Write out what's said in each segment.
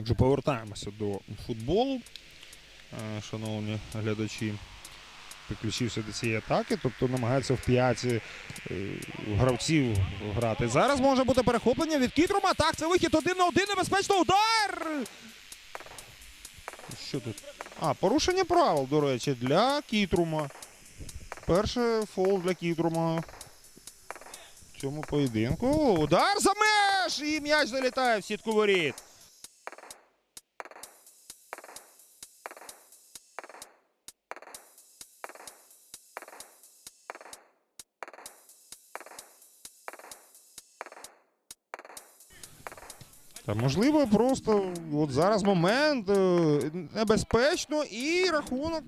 Отже, повертаємося до футболу. Е, Шановні глядачі, підключився до цієї атаки, тобто намагається в п'яті е, гравців грати. Зараз може бути перехоплення від Кітрума. Так, це вихід один на один. Небезпечно удар. Що тут? А, порушення правил, до речі, для Кітрума. Перший фол для Кітрума. В цьому поєдинку. Удар за меж! І м'яч залітає в сітку воріт. Та можливо, просто от зараз момент е, небезпечно і рахунок.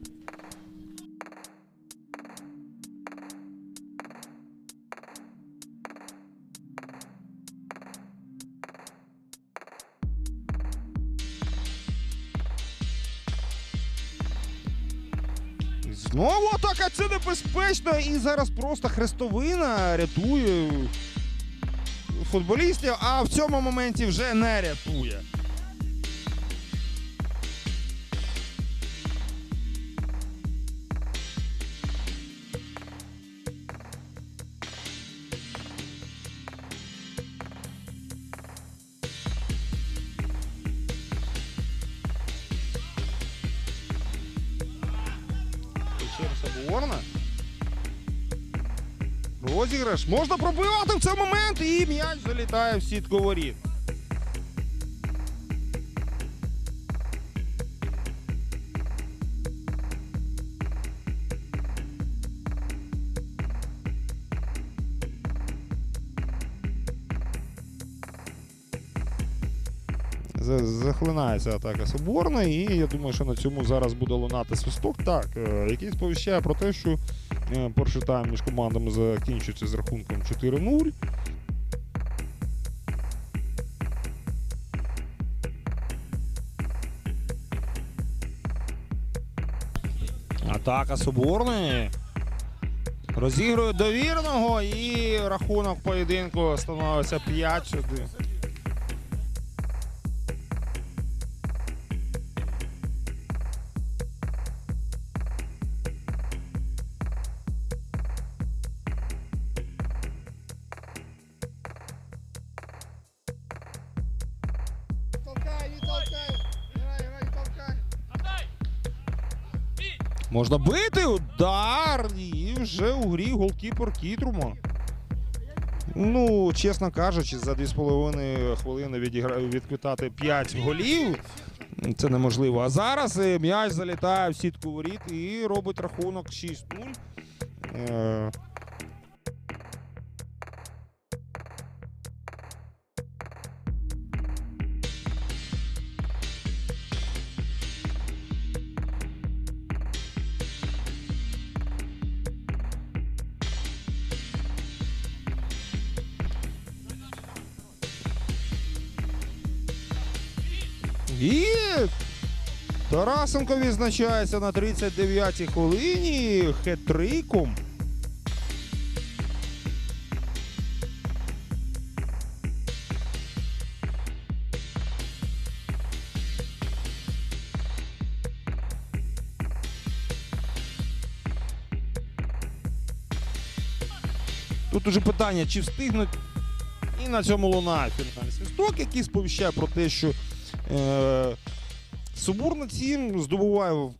Знову атака, це небезпечно. І зараз просто хрестовина рятує футболістів, а в цьому моменті вже не рятує. Через Ворна. Розіграш. Можна пробивати в цей момент і м'яч залітає в сітку воріт. Захлинається атака Соборної, і я думаю, що на цьому зараз буде лунати свисток. Так, е, який сповіщає про те, що перший тайм між командами закінчується з рахунком 4-0. Атака Соборної. Розігрує довірного і рахунок поєдинку становиться 5-1. Можна бити удар. І вже у грі голкіпер Кітрума. Ну, чесно кажучи, за 2,5 хвилини відігра... відквітати 5 голів. Це неможливо. А зараз е, м'яч залітає в сітку воріт і робить рахунок 6-0. І Тарасенко відзначається на 39-й хвилині хет-триком. Тут уже питання, чи встигнуть і на цьому лунає фінальний свисток, який сповіщає про те, що Субурна Тім здобуває